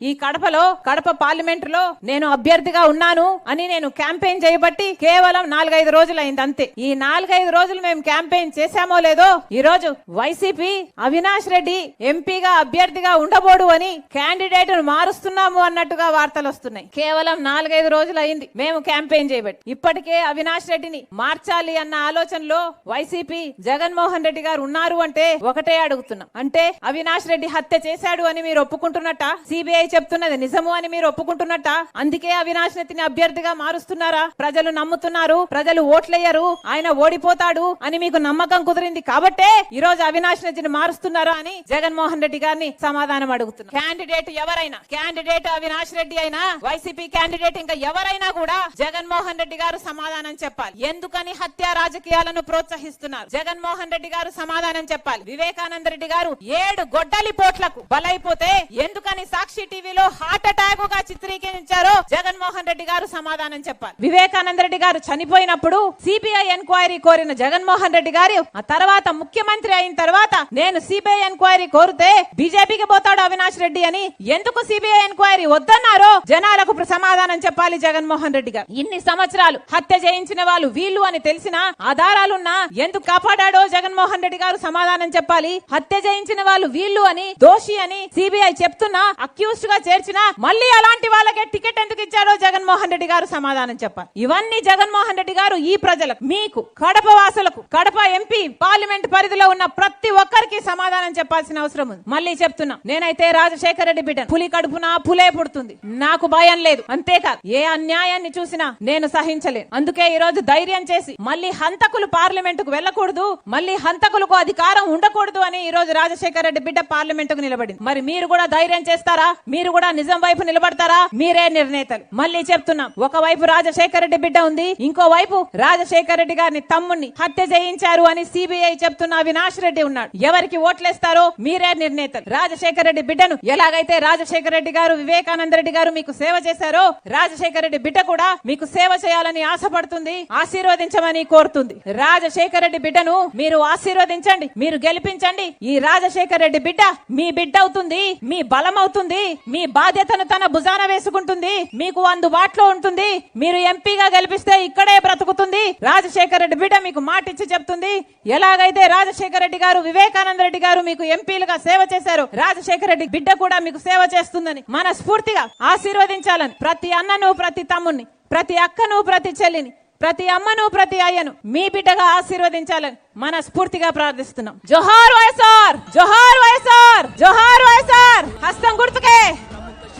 ఈ కడపలో కడప పార్లమెంటులో నేను అభ్యర్థిగా ఉన్నాను అని నేను క్యాంపెయిన్ చేయబట్టి కేవలం నాలుగైదు రోజులు అయింది అంతే ఈ నాలుగైదు రోజులు మేము క్యాంపెయిన్ చేశామో లేదో ఈ రోజు వైసీపీ అవినాష్ రెడ్డి ఎంపీగా అభ్యర్థిగా ఉండబోడు అని క్యాండిడేట్ మారుస్తున్నాము అన్నట్టుగా వార్తలు వస్తున్నాయి. కేవలం నాలుగైదు రోజులు అయింది మేము క్యాంపెయిన్ చేయబట్టి. ఇప్పటికే అవినాష్ రెడ్డిని మార్చాలి అన్న ఆలోచనలో వైసీపీ జగన్మోహన్ రెడ్డి గారు ఉన్నారు అంటే ఒకటే అడుగుతున్నాం. అంటే అవినాష్ రెడ్డి హత్య చేశాడు అని మీరు ఒప్పుకుంటున్నట్ట? సిబిఐ చెప్తున్నది నిజము అని మీరు ఒప్పుకుంటున్నట్ట? అందుకే అవినాష్ అభ్యర్థిగా మారుస్తున్నారా? ప్రజలు నమ్ముతున్నారు ప్రజలు ఓట్లేయరు ఆయన ఓడిపోతాడు అని మీకు నమ్మకం కుదిరింది కాబట్టే ఈ రోజు అవినాష్ రెడ్డిని మారుస్తున్నారా అని జగన్మోహన్ రెడ్డి గారిని సమాధానం అడుగుతున్నారు క్యాండిడేట్ ఎవరైనా క్యాండిడేట్ అవినాష్ రెడ్డి అయినా వైసీపీ క్యాండిడేట్ ఇంకా ఎవరైనా కూడా జగన్మోహన్ రెడ్డి గారు సమాధానం చెప్పాలి. ఎందుకని హత్య రాజకీయాలను ప్రోత్సహిస్తున్నారు? జగన్మోహన్ రెడ్డి గారు సమాధానం చెప్పాలి. వివేకానంద రెడ్డి గారు ఏడు గొడ్డలి పోట్లకు బలైపోతే ఎందుకని సాక్షి టీవీలో హార్ట్ అటాక్గా చిత్రీకరించారో జగన్మోహన్ రెడ్డి గారు సమాధానం చెప్పాలి. వివేకానంద రెడ్డి గారు చనిపోయినప్పుడు సిబిఐ ఎంక్వైరీ కోరిన జగన్మోహన్ రెడ్డి గారు ఆ తర్వాత ముఖ్యమంత్రి అయిన తర్వాత నేను సిబిఐ ఎంక్వైరీ కోరితే బీజేపీకి పోతాడు అవినాష్ రెడ్డి అని ఎందుకు సిబిఐ ఎంక్వైరీ వద్దన్నారో జనాలకు సమాధానం చెప్పాలి జగన్మోహన్ రెడ్డి గారు. ఇన్ని సంవత్సరాలు హత్య చేయించిన వాళ్ళు వీళ్ళు అని తెలిసిన ఆధారాలున్నా ఎందుకు కాపాడాడో జగన్మోహన్ రెడ్డి గారు సమాధానం చెప్పాలి. హత్య చేయించిన వాళ్ళు వీళ్ళు అని దోషి అని సిబిఐ చెప్తున్నా అక్యూస్డ్ గా చేర్చినా మళ్ళీ అలాంటి వాళ్ళకే టికెట్ ఎందుకు ఇచ్చాడో జగన్మోహన్ రెడ్డి గారు సమాధానం చెప్పాలి. ఇవన్నీ జగన్మోహన్ రెడ్డి గారు ఈ ప్రజలకు మీకు కడప వాసులకు కడప ఎంపీ పార్లమెంట్ పరిధిలో ఉన్న ప్రతి ఒక్కరికి సమాధానం చెప్పాల్సిన అవసరం ఉంది. మళ్ళీ చెప్తున్నా నేనైతే రాజశేఖర రెడ్డి బిడ్డ పులి కడుపున పులే పుడుతుంది. నాకు భయం లేదు. అంతేకాదు ఏ అన్యాయాన్ని చూసినా నేను సహించలేను. అందుకే ఈ రోజు ధైర్యం చేసి మళ్ళీ హంతకులు పార్లమెంట్కు వెళ్ళకూడదు మళ్ళీ హంతకులకు అధికారం ఉండకూడదు అని ఈ రోజు రాజశేఖర రెడ్డి బిడ్డ పార్లమెంట్కు నిలబడింది. మరి మీరు కూడా ధైర్యం చేస్తారా? మీరు కూడా నిజం వైపు నిలబడతారా? మీరే నిర్ణేతలు. మళ్ళీ చెప్తున్నాం. ఒకవైపు రాజశేఖర రెడ్డి బిడ్డ ఉంది ఇంకో వైపు రాజశేఖర రెడ్డి గారిని తమ్ముణ్ణి హత్య చేయించారు అని సిబిఐ చెప్తున్న అవినాష్ రెడ్డి ఉన్నాడు. ఎవరికి ఓట్లేస్తారో మీరే నిర్ణేతలు. రాజశేఖర రెడ్డి బిడ్డను ఎలాగైతే రాజశేఖర రెడ్డి గారు వివేకానంద రెడ్డి గారు మీకు సేవ చేశారో రాజశేఖర రెడ్డి బిడ్డ కూడా మీకు సేవ చేయాలని ఆశపడుతుంది ఆశీర్వదించమని కోరుతుంది. రాజశేఖర రెడ్డి బిడ్డను మీరు ఆశీర్వదించండి మీరు గెలిపించండి. ఈ రాజశేఖర రెడ్డి బిడ్డ మీ బిడ్డ అవుతుంది మీ బలం అవుతుంది మీ బాధ్యతను తన భుజాన వేసుకుంటుంది. మీకు అందుబాటులో ఉంటుంది. మీరు ఎంపీగా గెలిపిస్తే ఇక్కడే బ్రతుకుతుంది. రాజశేఖర రెడ్డి బిడ్డ మీకు మాట ఇచ్చి చెప్తుంది. ఎలాగైతే రాజశేఖర రెడ్డి గారు వివేకానంద రెడ్డి గారు మీకు ఎంపీలుగా సేవ చేశారు రాజశేఖర రెడ్డి బిడ్డ కూడా మీకు సేవ చేస్తుందని మన స్ఫూర్తిగా ఆశీర్వదించాలని ప్రతి అన్నను ప్రతి తమ్ముని ప్రతి అక్కను ప్రతి చెల్లిని ప్రతి అమ్మను ప్రతి అయ్యను మీ బిడ్డగా ఆశీర్వదించాలని మన స్ఫూర్తిగా ప్రార్థిస్తున్నాం. జోహార్ వైఎస్ఆర్ జోహార్ వైఎస్ఆర్ జోహార్ వైఎస్ఆర్. హస్తం గుర్తుకే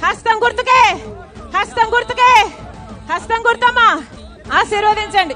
హస్తం గుర్తుకే హస్తం గుర్తుకే హస్తం గుర్తమ్మా. ఆశీర్వదించండి.